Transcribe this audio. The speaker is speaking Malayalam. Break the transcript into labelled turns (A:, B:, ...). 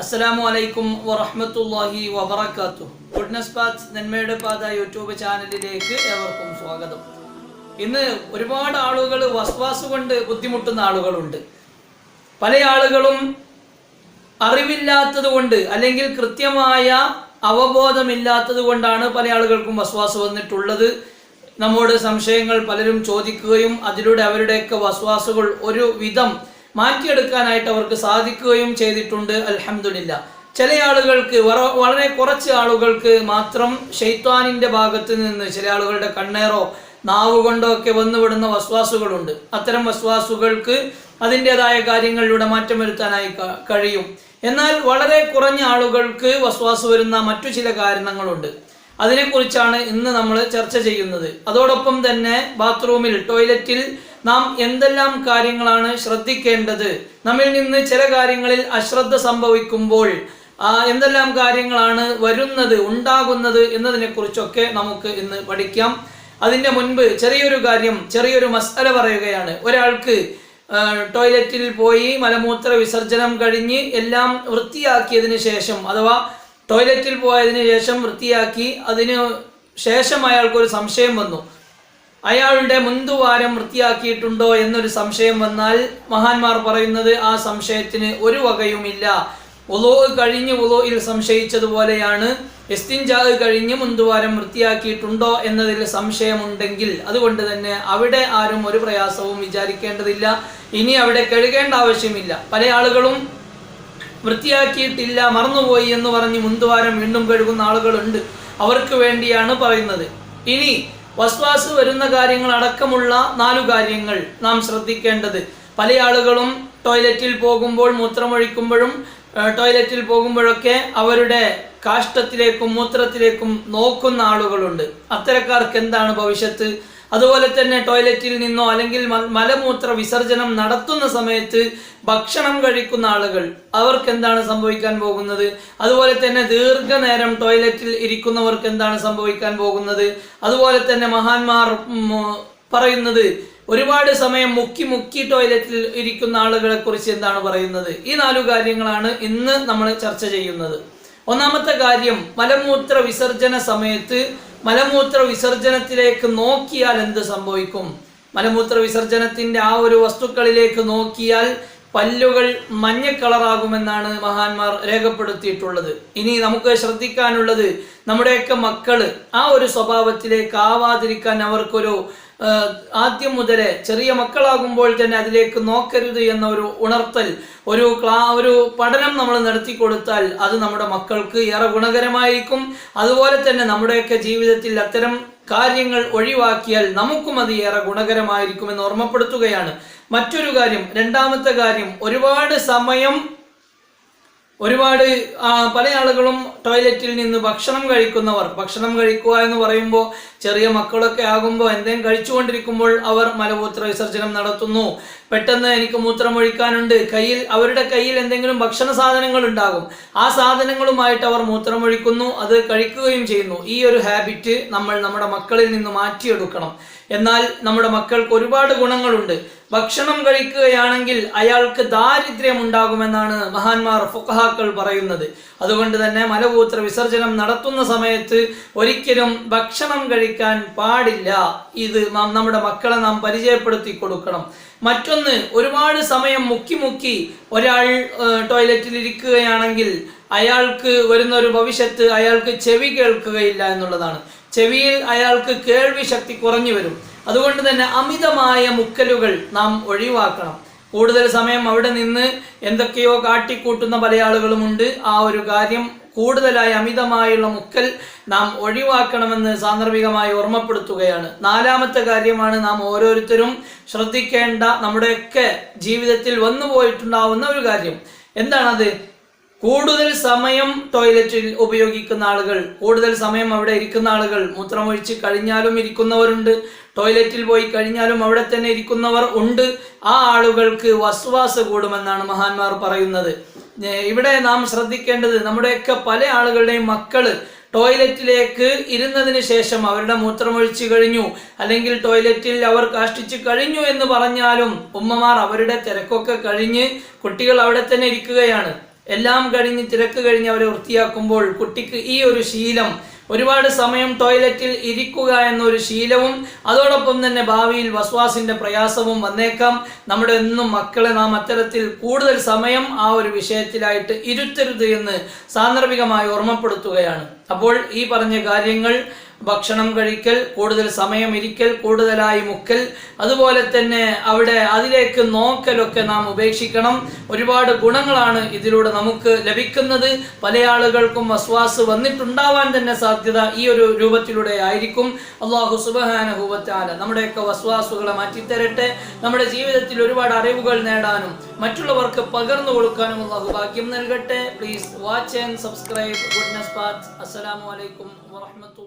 A: അസ്സലാമു അലൈക്കും വറഹമത്തല്ലാഹി വബറകാതുഹു ഗുഡ്നസ് പാത്ത് നന്മയുടെ പാത യൂട്യൂബ് ചാനലിലേക്ക് ഏവർക്കും സ്വാഗതം. ഇന്ന് ഒരുപാട് ആളുകൾ വസ്വാസ് കൊണ്ട് ബുദ്ധിമുട്ടുന്ന ആളുകളുണ്ട്. പല ആളുകളും അറിവില്ലാത്തത് കൊണ്ട് അല്ലെങ്കിൽ കൃത്യമായ അവബോധമില്ലാത്തത് കൊണ്ടാണ് പല ആളുകൾക്കും വസ്വാസ് വന്നിട്ടുള്ളത്. നമ്മോട് സംശയങ്ങൾ പലരും ചോദിക്കുകയും അതിലൂടെ അവരുടെയൊക്കെ വസ്വാസുകൾ ഒരു വിധം മാറ്റിയെടുക്കാനായിട്ട് അവർക്ക് സാധിക്കുകയും ചെയ്തിട്ടുണ്ട്. അൽഹംദുലില്ല. ചില ആളുകൾക്ക് വളരെ കുറച്ച് ആളുകൾക്ക് മാത്രം ഷെയ്ത്വാനിന്റെ ഭാഗത്ത് നിന്ന് ചില ആളുകളുടെ കണ്ണേറോ നാവ് കൊണ്ടോ ഒക്കെ വന്നുവിടുന്ന വസ്വാസുകളുണ്ട്. അത്തരം വസ്വാസുകൾക്ക് അതിന്റെതായ കാര്യങ്ങളിലൂടെ മാറ്റം വരുത്താനായി കഴിയും. എന്നാൽ വളരെ കുറഞ്ഞ ആളുകൾക്ക് വസ്വാസ് വരുന്ന മറ്റു ചില കാരണങ്ങളുണ്ട്. അതിനെക്കുറിച്ചാണ് ഇന്ന് നമ്മൾ ചർച്ച ചെയ്യുന്നത്. അതോടൊപ്പം തന്നെ ബാത്റൂമിൽ ടോയ്ലറ്റിൽ നാം എന്തെല്ലാം കാര്യങ്ങളാണ് ശ്രദ്ധിക്കേണ്ടത്? നമ്മിൽ നിന്ന് ചില കാര്യങ്ങളിൽ അശ്രദ്ധ സംഭവിക്കുമ്പോൾ എന്തെല്ലാം കാര്യങ്ങളാണ് വരുന്നത് ഉണ്ടാകുന്നത് എന്നതിനെ കുറിച്ചൊക്കെ നമുക്ക് ഇന്ന് പഠിക്കാം. അതിന്റെ മുൻപ് ചെറിയൊരു കാര്യം ചെറിയൊരു മസാല പറയുകയാണ്. ഒരാൾക്ക് ടോയ്ലറ്റിൽ പോയി മലമൂത്ര വിസർജനം കഴിഞ്ഞ് എല്ലാം വൃത്തിയാക്കിയതിന് ശേഷം അഥവാ ടോയ്ലറ്റിൽ പോയതിന് ശേഷം വൃത്തിയാക്കി അതിന് ശേഷം അയാൾക്കൊരു സംശയം വന്നു. അയാളുടെ മുന്തുവാരം വൃത്തിയാക്കിയിട്ടുണ്ടോ എന്നൊരു സംശയം വന്നാൽ മഹാന്മാർ പറയുന്നത് ആ സംശയത്തിന് ഒരു വകയുമില്ല. ഒലോ കഴിഞ്ഞ് ഒലോയിൽ സംശയിച്ചതുപോലെയാണ്. എസ്തിൻജാ കഴിഞ്ഞ് മുന്തുവാരം വൃത്തിയാക്കിയിട്ടുണ്ടോ എന്നതിൽ സംശയമുണ്ടെങ്കിൽ അതുകൊണ്ട് തന്നെ അവിടെ ആരും ഒരു പ്രയാസവും വിചാരിക്കേണ്ടതില്ല. ഇനി അവിടെ കഴുകേണ്ട ആവശ്യമില്ല. പല ആളുകളും വൃത്തിയാക്കിയിട്ടില്ല മറന്നുപോയി എന്ന് പറഞ്ഞ് മുന്തുവാരം വീണ്ടും കഴുകുന്ന ആളുകളുണ്ട്. അവർക്ക് വേണ്ടിയാണ് പറയുന്നത്. ഇനി വസ്വാസ് വരുന്ന കാര്യങ്ങൾ അടക്കമുള്ള നാലു കാര്യങ്ങൾ നാം ശ്രദ്ധിക്കേണ്ടത്. പല ആളുകളും ടോയ്ലറ്റിൽ പോകുമ്പോൾ മൂത്രമൊഴിക്കുമ്പോഴും ടോയ്ലറ്റിൽ പോകുമ്പോഴൊക്കെ അവരുടെ കാഷ്ടത്തിലേക്കും മൂത്രത്തിലേക്കും നോക്കുന്ന ആളുകളുണ്ട്. അത്തരക്കാർക്ക് എന്താണ് ഭവിഷ്യത്ത്? അതുപോലെ തന്നെ ടോയ്ലറ്റിൽ നിന്നോ അല്ലെങ്കിൽ മലമൂത്ര വിസർജനം നടത്തുന്ന സമയത്ത് ഭക്ഷണം കഴിക്കുന്ന ആളുകൾ അവർക്ക് എന്താണ് സംഭവിക്കാൻ പോകുന്നത്? അതുപോലെ തന്നെ ദീർഘനേരം ടോയ്ലറ്റിൽ ഇരിക്കുന്നവർക്ക് എന്താണ് സംഭവിക്കാൻ പോകുന്നത്? അതുപോലെ തന്നെ മഹാന്മാർ പറയുന്നത് ഒരുപാട് സമയം മുക്കി മുക്കി ടോയ്ലറ്റിൽ ഇരിക്കുന്ന ആളുകളെ കുറിച്ച് എന്താണ് പറയുന്നത്? ഈ നാലു കാര്യങ്ങളാണ് ഇന്ന് നമ്മൾ ചർച്ച ചെയ്യുന്നത്. ഒന്നാമത്തെ കാര്യം മലമൂത്ര വിസർജന സമയത്ത് മലമൂത്ര വിസർജനത്തിലേക്ക് നോക്കിയാൽ എന്ത് സംഭവിക്കും? മലമൂത്ര വിസർജനത്തിന്റെ ആ ഒരു വസ്തുക്കളിലേക്ക് നോക്കിയാൽ പല്ലുകൾ മഞ്ഞ കളറാകുമെന്നാണ് മഹാന്മാർ രേഖപ്പെടുത്തിയിട്ടുള്ളത്. ഇനി നമുക്ക് ശ്രദ്ധിക്കാനുള്ളത് നമ്മുടെയൊക്കെ മക്കൾ ആ ഒരു സ്വഭാവത്തിലേക്ക് ആവാതിരിക്കാൻ അവർക്കൊരു ആദ്യം മുതലേ ചെറിയ മക്കളാകുമ്പോൾ തന്നെ അതിലേക്ക് നോക്കരുത് എന്ന ഒരു ഉണർത്തൽ ഒരു ക്ലാ ഒരു പഠനം നമ്മൾ നടത്തി കൊടുത്താൽ അത് നമ്മുടെ മക്കൾക്ക് ഏറെ ഗുണകരമായിരിക്കും. അതുപോലെ തന്നെ നമ്മുടെയൊക്കെ ജീവിതത്തിൽ അത്തരം കാര്യങ്ങൾ ഒഴിവാക്കിയാൽ നമുക്കും അത് ഏറെ ഗുണകരമായിരിക്കുമെന്ന് ഓർമ്മപ്പെടുത്തുകയാണ്. മറ്റൊരു കാര്യം രണ്ടാമത്തെ കാര്യം ഒരുപാട് സമയം ഒരുപാട് പല ആളുകളും ടോയ്ലറ്റിൽ നിന്ന് ഭക്ഷണം കഴിക്കുന്നവർ ഭക്ഷണം കഴിക്കുക എന്ന് പറയുമ്പോൾ ചെറിയ മക്കളൊക്കെ ആകുമ്പോൾ എന്തെങ്കിലും കഴിച്ചുകൊണ്ടിരിക്കുമ്പോൾ അവർ മലമൂത്ര വിസർജനം നടത്തുന്നു. പെട്ടെന്ന് എനിക്ക് മൂത്രമൊഴിക്കാനുണ്ട്. കയ്യിൽ അവരുടെ കയ്യിൽ എന്തെങ്കിലും ഭക്ഷണ സാധനങ്ങൾ ഉണ്ടാകും. ആ സാധനങ്ങളുമായിട്ട് അവർ മൂത്രമൊഴിക്കുന്നു അത് കഴിക്കുകയും ചെയ്യുന്നു. ഈ ഒരു ഹാബിറ്റ് നമ്മൾ നമ്മുടെ മക്കളിൽ നിന്ന് മാറ്റിയെടുക്കണം. എന്നാൽ നമ്മുടെ മക്കൾക്ക് ഒരുപാട് ഗുണങ്ങളുണ്ട്. ഭക്ഷണം കഴിക്കുകയാണെങ്കിൽ അയാൾക്ക് ദാരിദ്ര്യം ഉണ്ടാകുമെന്നാണ് മഹാന്മാർ ഫുഖഹാക്കൾ പറയുന്നത്. അതുകൊണ്ട് തന്നെ മലമൂത്ര വിസർജനം നടത്തുന്ന സമയത്ത് ഒരിക്കലും ഭക്ഷണം കഴിക്കാൻ പാടില്ല. ഇത് നമ്മുടെ മക്കളെ നാം പരിചയപ്പെടുത്തി കൊടുക്കണം. മറ്റൊന്ന് ഒരുപാട് സമയം മുക്കി മുക്കി ഒരാൾ ടോയ്ലറ്റിൽ ഇരിക്കുകയാണെങ്കിൽ അയാൾക്ക് വരുന്ന ഒരു ഭവിഷ്യത്ത് അയാൾക്ക് ചെവി കേൾക്കുകയില്ല എന്നുള്ളതാണ്. ചെവിയിൽ അയാൾക്ക് കേൾവി ശക്തി കുറഞ്ഞു വരും. അതുകൊണ്ട് തന്നെ അമിതമായ മുക്കലുകൾ നാം ഒഴിവാക്കണം. കൂടുതൽ സമയം അവിടെ നിന്ന് എന്തൊക്കെയോ കാട്ടിക്കൂട്ടുന്ന പല ആളുകളുമുണ്ട്. ആ ഒരു കാര്യം കൂടുതലായി അമിതമായുള്ള മുക്കൽ നാം ഒഴിവാക്കണമെന്ന് സാന്ദർഭികമായി ഓർമ്മപ്പെടുത്തുകയാണ്. നാലാമത്തെ കാര്യമാണ് നാം ഓരോരുത്തരും ശ്രദ്ധിക്കേണ്ട നമ്മുടെയൊക്കെ ജീവിതത്തിൽ വന്നുപോയിട്ടുണ്ടാവുന്ന ഒരു കാര്യം. എന്താണത് കൂടുതൽ സമയം ടോയ്ലറ്റിൽ ഉപയോഗിക്കുന്ന ആളുകൾ കൂടുതൽ സമയം അവിടെ ഇരിക്കുന്ന ആളുകൾ മൂത്രമൊഴിച്ച് കഴിഞ്ഞാലും ഇരിക്കുന്നവരുണ്ട് ടോയ്ലറ്റിൽ പോയി കഴിഞ്ഞാലും അവിടെ തന്നെ ഇരിക്കുന്നവർ ഉണ്ട് ആ ആളുകൾക്ക് വസ്വാസ് കൂടുമെന്നാണ് മഹാന്മാർ പറയുന്നത്. ഇവിടെ നാം ശ്രദ്ധിക്കേണ്ടത് നമ്മുടെയൊക്കെ പല ആളുകളുടെയും മക്കൾ ടോയ്ലറ്റിലേക്ക് ഇരുന്നതിന് ശേഷം അവരുടെ മൂത്രമൊഴിച്ചു കഴിഞ്ഞു അല്ലെങ്കിൽ ടോയ്ലറ്റിൽ അവർ കാഷ്ടിച്ചു കഴിഞ്ഞു എന്ന് പറഞ്ഞാലും ഉമ്മമാർ അവരുടെ തിരക്കൊക്കെ കഴിഞ്ഞ് കുട്ടികൾ അവിടെ തന്നെ ഇരിക്കുകയാണ്. എല്ലാം കഴിഞ്ഞ് തിരക്ക് കഴിഞ്ഞ് അവരെ വൃത്തിയാക്കുമ്പോൾ കുട്ടിക്ക് ഈ ഒരു ശീലം ഒരുപാട് സമയം ടോയ്ലറ്റിൽ ഇരിക്കുക എന്നൊരു ശീലവും അതോടൊപ്പം തന്നെ ഭാവിയിൽ വസ്വാസിന്റെ പ്രയാസവും വന്നേക്കാം. നമ്മുടെ എന്നും മക്കളെ നാം അത്തരത്തിൽ കൂടുതൽ സമയം ആ ഒരു വിഷയത്തിലായിട്ട് ഇരുത്തരുത് എന്ന് സാന്ദർഭികമായി ഓർമ്മപ്പെടുത്തുകയാണ്. അപ്പോൾ ഈ പറഞ്ഞ കാര്യങ്ങൾ ഭക്ഷണം കഴിക്കൽ കൂടുതൽ സമയം ഇരിക്കൽ കൂടുതലായി മുക്കൽ. അതുപോലെ തന്നെ അവിടെ അതിലേക്ക് നോക്കലൊക്കെ നാം ഉപേക്ഷിക്കണം. ഒരുപാട് ഗുണങ്ങളാണ് ഇതിലൂടെ നമുക്ക് ലഭിക്കുന്നത്. പല ആളുകൾക്കും വസ്വാസ് വന്നിട്ടുണ്ടാവാൻ തന്നെ സാധ്യത ഈ ഒരു രൂപത്തിലൂടെ ആയിരിക്കും. അള്ളാഹു സുബഹാനുഭൂവത്താല നമ്മുടെയൊക്കെ വസ്വാസുകളെ മാറ്റിത്തരട്ടെ. നമ്മുടെ ജീവിതത്തിൽ ഒരുപാട് അറിവുകൾ നേടാനും മറ്റുള്ളവർക്ക് പകർന്നു കൊടുക്കാനും അള്ളാഹു ഭാഗ്യം നൽകട്ടെ. Please watch and subscribe goodness path അസ്സലാമു അലൈക്കും വബറകാതുഹു